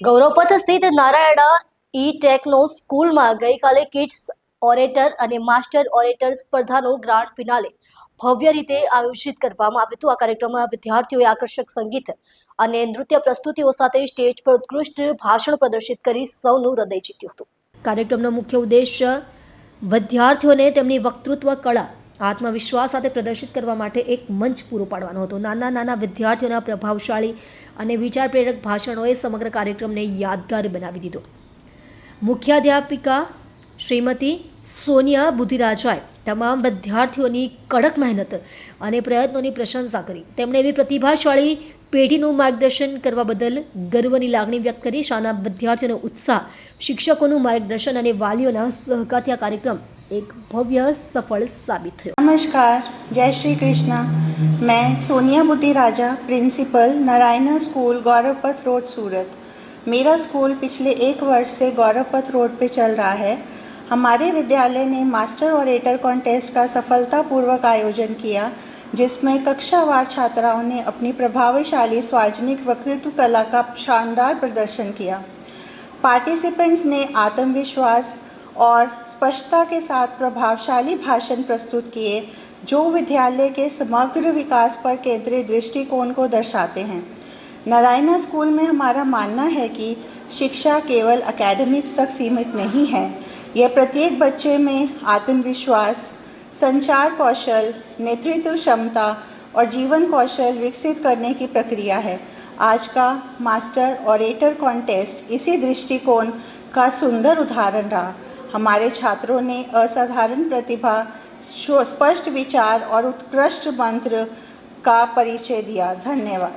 ગૌરવપથ સ્થિત નારાયણા ઈ ટેકનો સ્કૂલમાં ગઈકાલે કિડ્સ ઓરેટર અને માસ્ટર ઓરેટર સ્પર્ધાનો ગ્રાન્ડ ફિનાલે ભવ્ય રીતે આયોજિત કરવામાં આવ્યું હતું. આ કાર્યક્રમમાં વિદ્યાર્થીઓએ આકર્ષક સંગીત અને નૃત્ય પ્રસ્તુતિઓ સાથે સ્ટેજ પર ઉત્કૃષ્ટ ભાષણ પ્રદર્શિત કરી સૌનું હૃદય જીત્યું હતું. કાર્યક્રમનો મુખ્ય ઉદ્દેશ્ય વિદ્યાર્થીઓને તેમની વક્તૃત્વ કળા આત્મવિશ્વાસ સાથે પ્રદર્શિત કરવા માટે એક મંચ પૂરો પાડવાનો હતો. નાના નાના વિદ્યાર્થીઓના પ્રભાવશાળી અને વિચાર પ્રેરક ભાષણોએ સમગ્ર કાર્યક્રમને યાદગાર બનાવી દીધો. મુખ્યાધ્યાપિકા શ્રીમતી સોનિયા બુદ્ધિરાજાએ તમામ વિદ્યાર્થીઓની કડક મહેનત અને પ્રયત્નોની પ્રશંસા કરી. તેમણે એવી પ્રતિભાશાળી પેઢીનું માર્ગદર્શન કરવા બદલ ગર્વની લાગણી વ્યક્ત કરી. શાના વિદ્યાર્થીઓનો ઉત્સાહ, શિક્ષકોનું માર્ગદર્શન અને વાલીઓના સહકારથી આ કાર્યક્રમ એક ભવ્ય સફળ સાબિત થયો नमस्कार जय श्री कृष्णा मैं Sonia Budhiraja principal Narayana school Gauravpath road Surat मेरा स्कूल पिछले एक वर्ष से गौरवपथ रोड पे चल रहा है हमारे विद्यालय ने मास्टर ऑरेटर कॉन्टेस्ट का सफलतापूर्वक आयोजन किया जिसमें कक्षावार छात्राओं ने अपनी प्रभावशाली सार्वजनिक वक्तृत्व कला का शानदार प्रदर्शन किया पार्टिसिपेंट्स ने आत्मविश्वास और स्पष्टता के साथ प्रभावशाली भाषण प्रस्तुत किए, जो विद्यालय के समग्र विकास पर केंद्रित दृष्टिकोण को दर्शाते हैं। नारायणा स्कूल में हमारा मानना है कि शिक्षा केवल अकेडमिक्स तक सीमित नहीं है। यह प्रत्येक बच्चे में आत्मविश्वास, संचार कौशल, नेतृत्व क्षमता और जीवन कौशल विकसित करने की प्रक्रिया है। आज का मास्टर ऑरेटर कॉन्टेस्ट इसी दृष्टिकोण का सुंदर उदाहरण रहा। हमारे छात्रों ने असाधारण प्रतिभा स्पष्ट विचार और उत्कृष्ट मंत्र का परिचय दिया। धन्यवाद।